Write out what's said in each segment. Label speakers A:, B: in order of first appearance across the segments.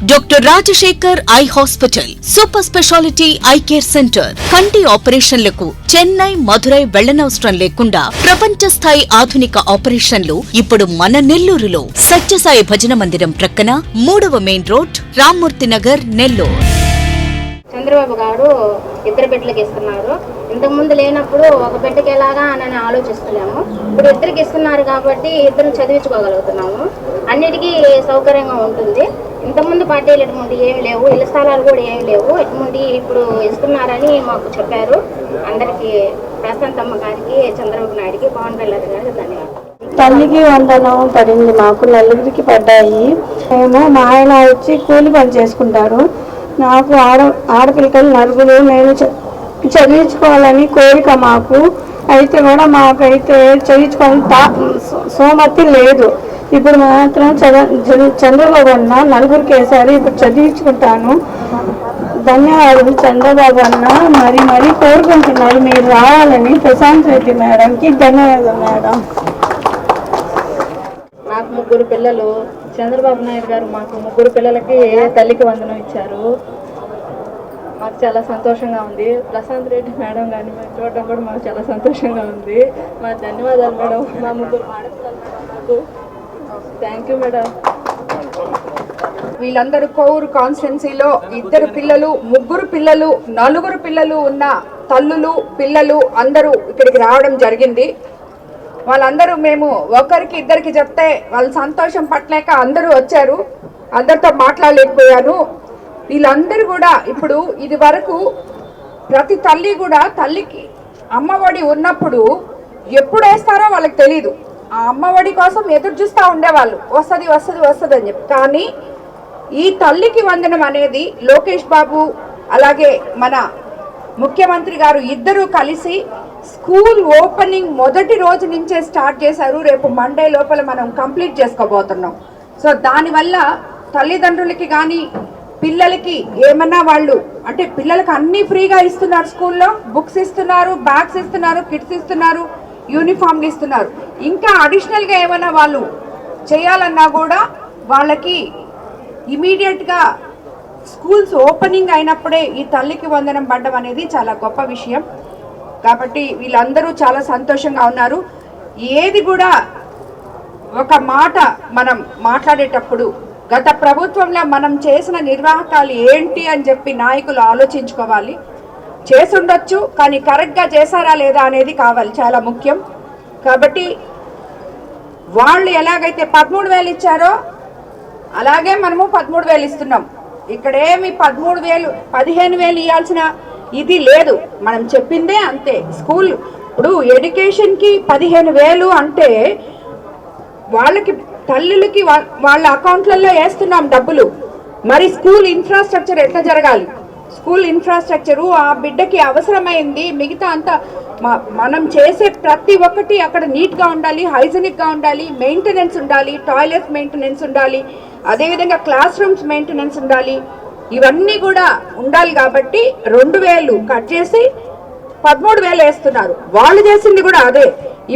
A: Doctor Rajasekhar eye hospital super speciality eye care centre కంటి ఆపరేషన్లకు చెన్నై మధురై వెళ్ళనవసరం లేకుండా ప్రపంచ స్థాయి ఆధునిక ఆపరేషన్లు ఇప్పుడు మన నెల్లూరులో సత్యసాయి భజన మందిరం ప్రక్కన మూడవ మెయిన్ రోడ్ రామ్మూర్తి నగర్ నెల్లూరు
B: చంద్రబాబు గారు ఇద్దరు బిడ్డలకు ఇస్తున్నారు. ఇంతకుముందు లేనప్పుడు ఒక బిడ్డకి ఎలాగా అని ఆలోచిస్తున్నాము ఇప్పుడు ఇద్దరికి ఇస్తున్నారు కాబట్టి ఇద్దరు చదివించుకోగలుగుతున్నాము. అన్నిటికీ సౌకర్యంగా ఉంటుంది. ఇంతకుముందు పార్టీలు ఎటువంటి ఏమి లేవు. ఇళ్ళ స్థలాలు కూడా ఏమి లేవు. ఎటువంటి ఇప్పుడు ఇస్తున్నారని మాకు చెప్పారు. అందరికీ ప్రశాంతమ్మ గారికి చంద్రబాబు నాయుడికి పవన్ కళ్యాణ్ గారికి ధన్యవాదాలు.
C: తల్లికి వందనం పడింది మాకు. నలుగురికి పడ్డాయి. మేము మా ఆయన వచ్చి కూలి పని చేసుకుంటారు నాకు ఆడ ఆడపిల్లకలు నలుగురు నేను చ- చదివించుకోవాలని కోరిక మాకు. అయితే కూడా మాకైతే చదివించుకోవాలని తా సోమతి లేదు. ఇప్పుడు మాత్రం చద చంద్రబాబు అన్న నలుగురికి వేసారు. ఇప్పుడు చదివించుకుంటాను. ధన్యవాదాలు చంద్రబాబు అన్న. మరి మరి కోరుకుంటున్నారు. మీరు రావాలని ప్రశాంత్ రెడ్డి మేడంకి ధన్యవాదాలు మేడం.
D: నాకు ముగ్గురు పిల్లలు. చంద్రబాబు నాయుడు గారు మాకు ముగ్గురు పిల్లలకి తల్లికి వందనం ఇచ్చారు. మాకు చాలా సంతోషంగా ఉంది. ప్రశాంత్ రెడ్డి మేడం కానీ మేము చూడడం కూడా మాకు చాలా సంతోషంగా ఉంది. మా ధన్యవాదాలు మేడం. మా ముగ్గురు ఆడపిల్లలు మేడం మాకు థ్యాంక్ యూ మేడం
E: వీళ్ళందరూ కోవూరు కాన్స్టిట్యున్సీలో ఇద్దరు పిల్లలు ముగ్గురు పిల్లలు నలుగురు పిల్లలు ఉన్న తల్లులు పిల్లలు అందరూ ఇక్కడికి రావడం జరిగింది. వాళ్ళందరూ మేము ఒకరికి ఇద్దరికి చెప్తే వాళ్ళ సంతోషం పట్టలేక అందరూ వచ్చారు. అందరితో మాట్లాడలేకపోయాను. వీళ్ళందరూ కూడా ఇప్పుడు ఇది వరకు ప్రతి తల్లి కూడా తల్లికి అమ్మఒడి ఉన్నప్పుడు ఎప్పుడు వేస్తారో వాళ్ళకి తెలియదు ఆ అమ్మఒడి కోసం ఎదురు చూస్తూ ఉండేవాళ్ళు. వస్తుంది వస్తుంది వస్తుంది అని చెప్పి. కానీ ఈ తల్లికి వందనం అనేది లోకేష్ బాబు అలాగే మన ముఖ్యమంత్రి గారు ఇద్దరూ కలిసి స్కూల్ ఓపెనింగ్ మొదటి రోజు నుంచే స్టార్ట్ చేశారు. రేపు మండే లోపల మనం కంప్లీట్ చేసుకోబోతున్నాం. సో దానివల్ల తల్లిదండ్రులకి కానీ పిల్లలకి ఏమన్నా వాళ్ళు అంటే పిల్లలకి అన్ని ఫ్రీగా ఇస్తున్నారు స్కూల్లో. బుక్స్ ఇస్తున్నారు బ్యాగ్స్ ఇస్తున్నారు కిట్స్ ఇస్తున్నారు యూనిఫామ్లు ఇస్తున్నారు. ఇంకా అడిషనల్గా ఏమైనా వాళ్ళు చేయాలన్నా కూడా వాళ్ళకి ఇమీడియట్గా స్కూల్స్ ఓపెనింగ్ అయినప్పుడే ఈ తల్లికి వందనం పడ్డం అనేది చాలా గొప్ప విషయం. కాబట్టి వీళ్ళందరూ చాలా సంతోషంగా ఉన్నారు. ఏది కూడా ఒక మాట మనం మాట్లాడేటప్పుడు గత ప్రభుత్వంలో మనం చేసిన నిర్వాహకాలు ఏంటి అని చెప్పి నాయకులు ఆలోచించుకోవాలి. చేసుండొచ్చు కానీ కరెక్ట్గా చేశారా లేదా అనేది కావాలి చాలా ముఖ్యం. కాబట్టి వాళ్ళు ఎలాగైతే పదమూడు వేలు ఇచ్చారో అలాగే మనము పదమూడు వేలు ఇస్తున్నాం. ఇక్కడేమి పదమూడు వేలు పదిహేను వేలు ఇవ్వాల్సిన ఇది లేదు. మనం చెప్పిందే అంతే. స్కూల్ ఇప్పుడు ఎడ్యుకేషన్కి పదిహేను వేలు అంటే వాళ్ళకి తల్లులకి వాళ్ళ అకౌంట్లలో వేస్తున్నాం డబ్బులు. మరి స్కూల్ ఇన్ఫ్రాస్ట్రక్చర్ ఎట్లా జరగాలి? స్కూల్ ఇన్ఫ్రాస్ట్రక్చరు ఆ బిడ్డకి అవసరమైంది. మిగతా అంతా మనం చేసే ప్రతి ఒక్కటి అక్కడ నీట్గా ఉండాలి హైజీనిక్గా ఉండాలి మెయింటెనెన్స్ ఉండాలి టాయిలెట్ మెయింటెనెన్స్ ఉండాలి అదేవిధంగా క్లాస్ రూమ్స్ మెయింటెనెన్స్ ఉండాలి. ఇవన్నీ కూడా ఉండాలి కాబట్టి రెండు వేలు కట్ చేసి పదమూడు వేలు వేస్తున్నారు. వాళ్ళు చేసింది కూడా అదే.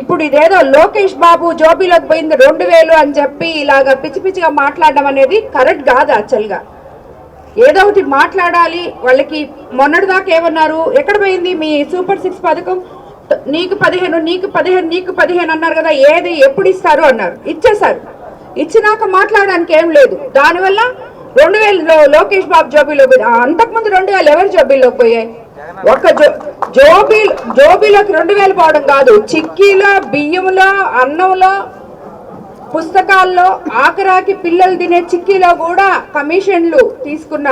E: ఇప్పుడు ఇదేదో లోకేష్ బాబు జోబీలోకి పోయింది రెండు వేలు అని చెప్పి ఇలాగ పిచ్చి పిచ్చిగా మాట్లాడడం అనేది కరెక్ట్ కాదు యాక్చువల్గా. ఏదో ఒకటి మాట్లాడాలి. వాళ్ళకి మొన్నటి దాకా ఏమన్నారు? ఎక్కడ పోయింది మీ సూపర్ సిక్స్ పథకం? నీకు పదిహేను నీకు పదిహేను నీకు పదిహేను అన్నారు కదా ఏది ఎప్పుడు ఇస్తారు అన్నారు. ఇచ్చేశారు. ఇచ్చినాక మాట్లాడడానికి ఏం లేదు. దానివల్ల రెండు వేలు లోకేష్ బాబు జోబీలో అంతకుముందు రెండు వేలు ఎవరు జోబీలోకి పోయాయి? ఒక జో జోబీ జోబీలోకి రెండు వేలు పోవడం కాదు. చిక్కీలో బియ్యంలో అన్నంలో పుస్తకాల్లో ఆఖరాకి పిల్లలు తినే చిక్కీలో కూడా కమిషన్లు తీసుకున్న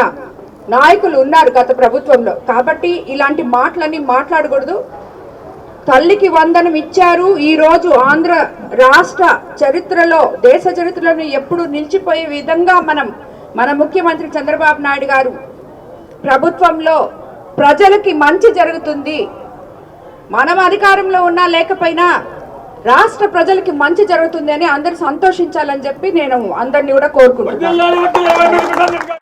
E: నాయకులు ఉన్నారు గత ప్రభుత్వంలో. కాబట్టి ఇలాంటి మాటలన్నీ మాట్లాడకూడదు. తల్లికి వందనం ఇచ్చారు. ఈరోజు ఆంధ్ర రాష్ట్ర చరిత్రలో దేశ చరిత్రలో ఎప్పుడు నిలిచిపోయే విధంగా మనం మన ముఖ్యమంత్రి చంద్రబాబు నాయుడు గారు ప్రభుత్వంలో ప్రజలకి మంచి జరుగుతుంది. మనం అధికారంలో ఉన్నా లేకపోయినా రాష్ట్ర ప్రజలకి మంచి జరుగుతుంది అని సంతోషించాలని చెప్పి నేను అందరినీ కూడా కోరుకుంటున్నాను.